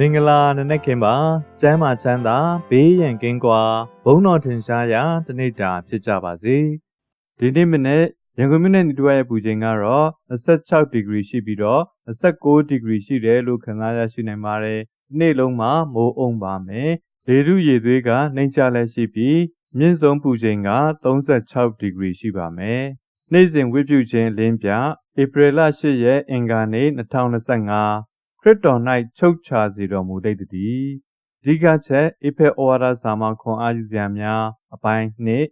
မင်္ဂလာနနက်ခင်းပါကျမ်းမာချမ်းသာဘေးရန်ကင်းကွာဘုန်းတော်ထင်ရှားရာတနေ့တာဖြစ်ကြပါစေဒီနေ့မနေ့ရန်ကုန်မြို့နယ်နေတူရဲ့ပူချိန်ကတော့26ဒီဂရီရှိပြီးတော့29ဒီဂရီရှိတယ်လို့ခန့်မှန်းရရှိနိုင်ပါတယ်ဒီနေ့လုံးမှာမိုးအုံပါမယ်လေထုရေသွေးကနှိမ့်ချလက်ရှိပြီးမြင့်ဆုံးပူချိန်က36ဒီဂရီရှိပါမယ်နေ့စဉ်ဝိပုချင်းလင်းပြဧပြီလ10ရက်အင်္ဂါနေ့2025 ခရစ်တော်၌ချုပ်ချစေတော်မူလိမ့်တည်းအဓိကချက်အေဖက်ဩဝါဒစာမှာခွန်အားယူစရာများအပိုင်းနှစ်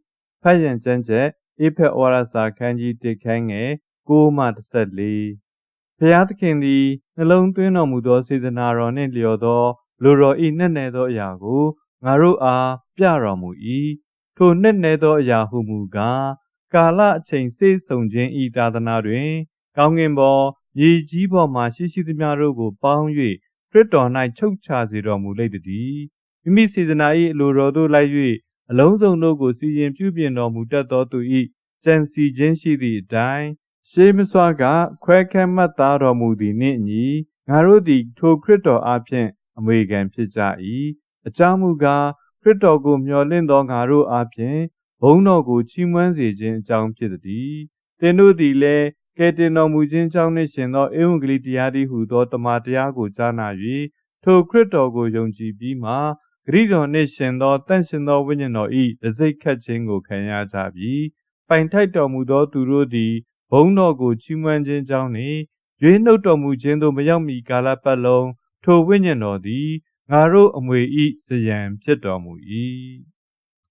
ဖတ်ရန်ကျမ်းချက်အေဖက်ဩဝါဒစာခန်းကြီး1ခန်းငယ်6မှ14ဖျားသခင်သည်နှလုံးသွင်းတော်မူသောစေတနာတော်နှင့်လျော်သောလူတော်ဤနဲ့နယ်သောအရာကိုငါတို့အားပြတော်မူ၏ထိုနဲ့နယ်သောအရာဟုမူကားကာလအချိန်စေ့ဆုံခြင်းဤသာသနာတွင် ကောင်းကင်ဘော် ရေကြီးပေါ်မှရှိရှိသမျှတို့ကိုပေါင်း၍ခရစ်တော်၌ချုပ်ချစေတော်မူလိမ့်တည်းမိမိစေတနာ၏အလိုတော်သို့လိုက်၍အလုံးစုံတို့ကိုစီရင်ပြုပြင်တော်မူတတ်သောသူ၏ကြံစီခြင်းရှိသည့်အတိုင်းရှေးမစွာကခွဲခန့်မှတ်သားတော်မူသည်နှင့်အညီငါတို့သည်ထိုခရစ်တော်အားဖြင့်အမွေခံဖြစ်ကြ၏အကြောင်းမူကားခရစ်တော်ကိုမျှော်လင့်သောငါတို့အားဖြင့်ဘုန်းတော်ကိုချီးမွမ်းစေခြင်းအကြောင်းဖြစ်သည်သင်တို့သည်လည်း ကယ်တင်တော်မူခြင်းကြောင့်နှင့်ရှင်သောဧဝံဂေလိတရားတည်းဟုသောတမန်တရားကိုကြားနာ၍ထိုခရစ်တော်ကိုယုံကြည်ပြီးမှဂရိတော်နှင့်ရှင်သောတန့်ရှင်သောဝိညာဉ်တော်၏တစိတ်ခတ်ခြင်းကိုခံရကြပြီးပိုင်ထိုက်တော်မူသောသူတို့သည်ဘုန်းတော်ကိုချီးမွမ်းခြင်းကြောင့်နှင့်ရွေးနှုတ်တော်မူခြင်းသို့မရောက်မီကာလပတ်လုံးထိုဝိညာဉ်တော်သည်ငါတို့အမွေဤဇယံဖြစ်တော်မူ၏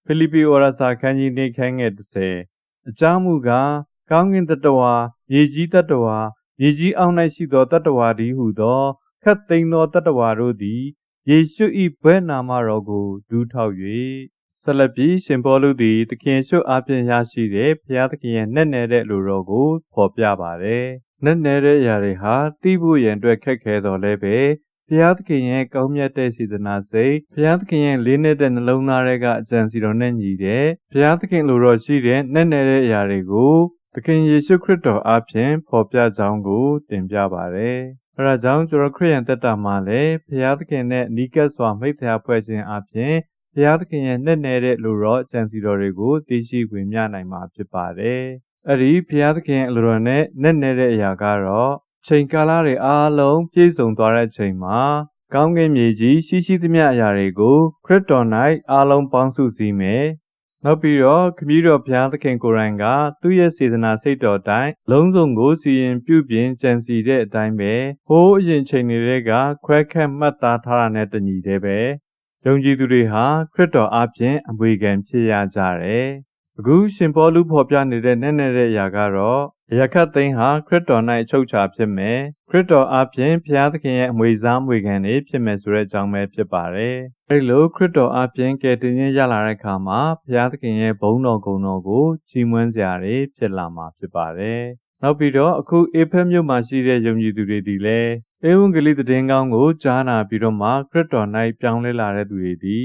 ဖိလိပ္ပိဩရစာခန်းကြီးနေခန်းငယ်30အကြောင်းမူကားကောင်းကင်တတဝါ ရေကြီးတတဝါရေကြီးအောင်၌ရှိသောတတဝါသည်ဟုသောခတ်သိမ်းသောတတဝါတို့သည်ယေရှု၏ဘွဲ့နာမတော်ကိုဒူးထောက်၍ဆက်လက်ပြီးရှင်ပေါလုသည်သခင်ရှုအားဖြင့်ရရှိတဲ့ဘုရားသခင်ရဲ့နဲ့နယ်တဲ့လူတော်ကိုဖော်ပြပါတယ်။နဲ့နယ်တဲ့အရာတွေဟာသိဖို့ရန်အတွက်ခက်ခဲတော်လဲပဲဘုရားသခင်ရဲ့ကောင်းမြတ်တဲ့စေတနာစိတ်ဘုရားသခင်ရဲ့လေးနေတဲ့နှလုံးသားတွေကအကြံစီတော်နဲ့ညီတဲ့ဘုရားသခင်လိုတော်ရှိတဲ့နဲ့နယ်တဲ့အရာတွေကို သခင်ယေရှုခရစ်တော်အားဖြင့်ဖော်ပြကြောင်းကို တင်ပြပါရယ်။အဲဒါကြောင့်ကျွန်တော်ခရစ်ယာန်တက်တာမှာလည်းဘုရားသခင်နဲ့နီးကပ်စွာမိတ်ဆက်ဖွဲ့ခြင်းအပြင်ဘုရားသခင်ရဲ့နဲ့နေတဲ့လူတော်အကြံစီတော်တွေကိုသိရှိခွင့်ရနိုင်မှာဖြစ်ပါတယ်။အဲ့ဒီဘုရားသခင်အလိုတော်နဲ့နဲ့နေတဲ့အရာကတော့ချိန်ကာလတွေအားလုံးပြည့်စုံသွားတဲ့ချိန်မှာကောင်းကင်မြေကြီးရှိရှိသမျှအရာတွေကိုခရစ်တော်၌အားလုံးပေါင်းစုစည်းမယ် နောက်ပြီးတော့ခမည်းတော်ဘုရားသခင်ကိုယ်တိုင်ကသူ့ရဲ့စေတနာစိတ်တော်တိုင်းလုံးစုံကိုစီရင်ပြုပြင်ကြံစီတဲ့အတိုင်းပဲဟိုးအရင်ချိန်တွေကခွဲခန့်မှတ်သားထားတာနဲ့တညီတည်းပဲယုံကြည်သူတွေဟာခရစ်တော်အားဖြင့်အမွေခံဖြစ်ရကြတယ်အခုရှင်ပေါလုဖော်ပြနေတဲ့နဲ့နဲ့တဲ့အရာကတော့ ရခတ်သိန်းဟာခရစ်တော်၌အချုပ်ချာဖြစ်မယ်ခရစ်တော်အားဖြင့်ဘုရားသခင်ရဲ့အမွေစားမွေခံတွေဖြစ်မယ်ဆိုတဲ့အကြောင်းပဲဖြစ်ပါတယ်အဲဒီလိုခရစ်တော်အားဖြင့်ကယ်တင်ခြင်းရလာတဲ့အခါမှာဘုရားသခင်ရဲ့ဘုန်းတော်ဂုဏ်တော်ကိုကြီးမွမ်းစရာတွေဖြစ်လာမှာဖြစ်ပါတယ်နောက်ပြီးတော့အခုအေဖက်မြို့မှာရှိတဲ့ယုံကြည်သူတွေဒီလည်းဧဝံဂေလိသတင်းကောင်းကိုကြားနာပြီးတော့မှခရစ်တော်၌ပြောင်းလဲလာတဲ့သူတွေဒီ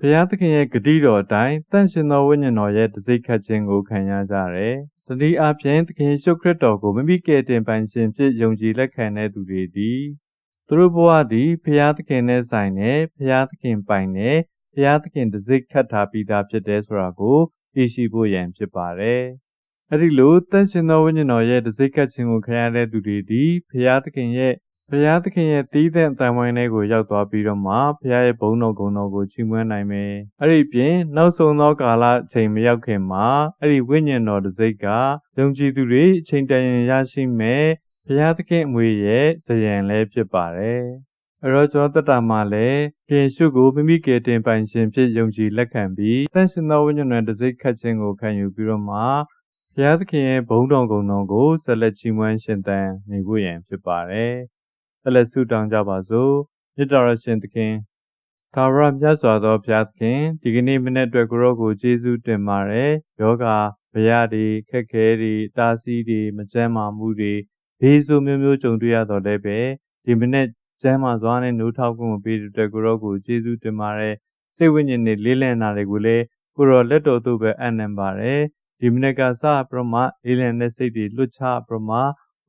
ဘုရားသခင်ရဲ့ဂတိတော်အတိုင်းတန်ရှင်သောဝိညာဉ်တော်ရဲ့တစိ့ခတ်ခြင်းကိုခံရကြတယ်။ တတိအပြင်သခင်ရှုခရစ်တော်ကိုမိမိကယ်တင်ပိုင်ရှင်ဖြစ်ယုံကြည်လက်ခံတဲ့သူတွေသည်သူတို့ဘဝသည်ဘုရားသခင်နဲ့ဆိုင်တဲ့ဘုရားသခင်ပိုင်တဲ့ဘုရားသခင်တစိ့ခတ်ထားပြီးသားဖြစ်တဲ့ဆိုတာကိုသိရှိဖို့ရန်ဖြစ်ပါတယ်။အဲဒီလိုတန်ရှင်သောဝိညာဉ်တော်ရဲ့တစိ့ခတ်ခြင်းကိုခံရတဲ့သူတွေသည်ဘုရားသခင်ရဲ့ ဘုရားသခင်ရဲ့တည်တဲ့အတန်ဝိုင်းလေးကိုရောက်သွားပြီးတော့မှဘုရားရဲ့ဘုန်းတော်ဂုဏ်တော်ကိုချီးမွမ်းနိုင်မယ်။အဲ့ဒီပြင်နောက်ဆုံးသောကာလအချိန်မရောက်ခင်မှာအဲ့ဒီဝိညာဉ်တော်တစ်စိတ်ကယုံကြည်သူတွေအချိန်တန်ရင်ရရှိမယ်။ဘုရားသခင်အမွေရဲ့ဇယံလည်းဖြစ်ပါတယ်။အဲ့တော့ကျွန်တော်တတမှာလည်းယေရှုကိုမိမိကယ်တင်ပိုင်ရှင်ဖြစ်ယုံကြည်လက်ခံပြီးတန်ရှင်သောဝိညာဉ်တော်တစ်စိတ်ခတ်ခြင်းကိုခံယူပြီးတော့မှဘုရားသခင်ရဲ့ဘုန်းတော်ဂုဏ်တော်ကိုဆက်လက်ချီးမွမ်းရှင်သန်နေဖို့ရန်ဖြစ်ပါတယ်။ ဆက်လက်ဆုတောင်းကြပါစို့မြတ်တော်ရှင်သခင်သာရမြတ်စွာသောဘုရားသခင်ဒီကနေ့မနေ့အတွက်ကိုရောကိုကျေးဇူးတင်ပါတယ်ယောဂဗျာတွေခက်ခဲတွေတားဆီးတွေမကျန်းမာမှုတွေဘေးဆိုးမျိုးမျိုးကြုံတွေ့ရတော့လည်းပဲဒီမနေ့ကျမ်းမာစွာနဲ့နှုတ်ထောက်ခွင့်ပေးတဲ့အတွက်ကိုရောကိုကျေးဇူးတင်ပါတယ်စိတ်ဝိညာဉ်နဲ့လေးလံတာတွေကိုလည်းကိုရောလက်တော်သို့ပဲအနံပါတယ်ဒီမနေ့ကစပြမလေးလံတဲ့စိတ်တွေလွတ်ချပြမ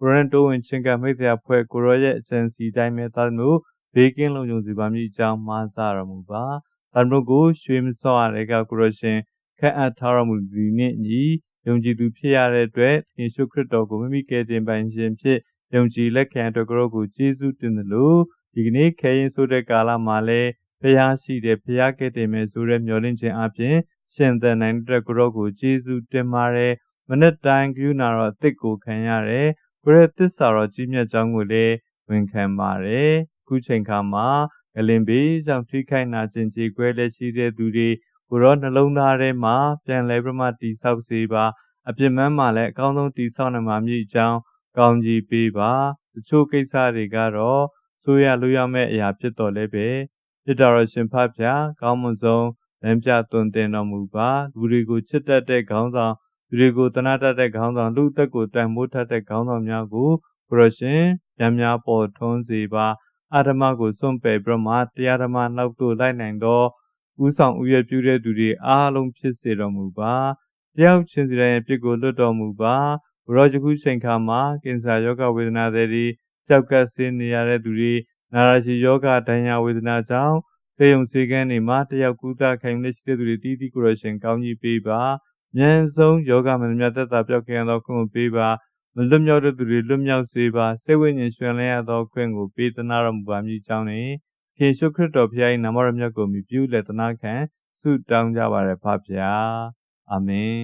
ကိုရန်တိုးဝင်ချင်းကမိတ်တရားဖွဲ့ကိုရောရဲ့အကြံစီတိုင်းမဲ့သားမှုဘေးကင်းလုံခြုံစေပါမည်အကြောင်းမှားစတော်မူပါဒါတို့ကိုရွှေမစောရတဲ့ကကိုရရှင်ခန့်အပ်ထားတော်မူသည်နှင့်ညီယုံကြည်သူဖြစ်ရတဲ့အတွက်ယေရှုခရစ်တော်ကိုမိမိကယ်တင်ပိုင်ရှင်ဖြစ်ယုံကြည်လက်ခံအတွက်ကိုကိုကျေးဇူးတင်တယ်လို့ဒီကနေ့ခဲရင်ဆိုတဲ့ကာလမှာလည်းဖျားရှိတဲ့ဖျားကဲ့တင်မယ်ဆိုတဲ့မျှော်လင့်ခြင်းအပြင်ရှင်သန်နိုင်တဲ့ကိုရောကိုကျေးဇူးတင်ပါတယ်မနေ့တိုင်းကယူနာတော့အစ်ကိုခံရတယ် ကိုရဲ့သစ္စာတော်ကြီးမြတ်ကြောင်းကိုလည်းဝန်ခံပါတယ်ခုချိန်ခါမှာဂလင်ဘေးကြောင့်ထိခိုက်နာကျင်ကြေကွဲလက်ရှိတဲ့သူတွေကိုရောနှလုံးသားထဲမှာပြန်လဲပြမတိဆောက်စေပါအပြစ်မန်းမှလည်းအကောင်းဆုံးတိဆောက်နိုင်မှာမြည်အကြောင်းကောင်းကြီးပေးပါတချို့ကိစ္စတွေကတော့ဆိုရလို့ရမယ့်အရာဖြစ်တော်လဲပဲဖြစ်တော်ရှင်ဖဖျားကောင်းမွန်ဆုံးလမ်းပြသွန်သင်တော်မူပါလူတွေကိုချစ်တတ်တဲ့ခေါင်းဆောင် လူတွေကိုတနာတတ်တဲ့ခေါင်းဆောင်လူသက်ကိုတန်မိုးထတ်တဲ့ခေါင်းဆောင်များကိုဘုရရှင်ညများပေါ်ထွန်းစေပါအာဓမကိုစွန့်ပယ်ပြီးမှတရားဓမ္မနောက်သို့လိုက်နိုင်သောဥဆောင်ဥရပြုတဲ့သူတွေအားလုံးဖြစ်စေတော်မူပါတယောက်ချင်းစီတိုင်းပြစ်ကိုလွတ်တော်မူပါဘရောယခုချိန်ခါမှာကင်ဆာယောဂဝေဒနာတွေကြောက်ကပ်ဆင်းနေရတဲ့သူတွေနာရရှိယောဂဒဏ်ရာဝေဒနာကြောင့်စေယုံစေကန်းနေမှာတယောက်ကူတာခိုင်လက်ရှိတဲ့သူတွေတီးတီးကိုရရှင်ကောင်းကြီးပေးပါ မြန်ဆုံးယောဂမမြတ်သက်တာပြောက်ခင်သောခွင့်ကိုပေးပါမလွတ်မြောက်တဲ့သူတွေလွတ်မြောက်စေပါစိတ်ဝိညာဉ်ရှင်လန်းရသောခွင့်ကိုပေးသနာတော်မူပါမည်ကြောင်းနဲ့ယေရှုခရစ်တော်ဖခင်၏နာမတော်မြတ်ကိုမြည်ပြုလက်သနာခံဆုတောင်းကြပါရဖဖျားအာမင်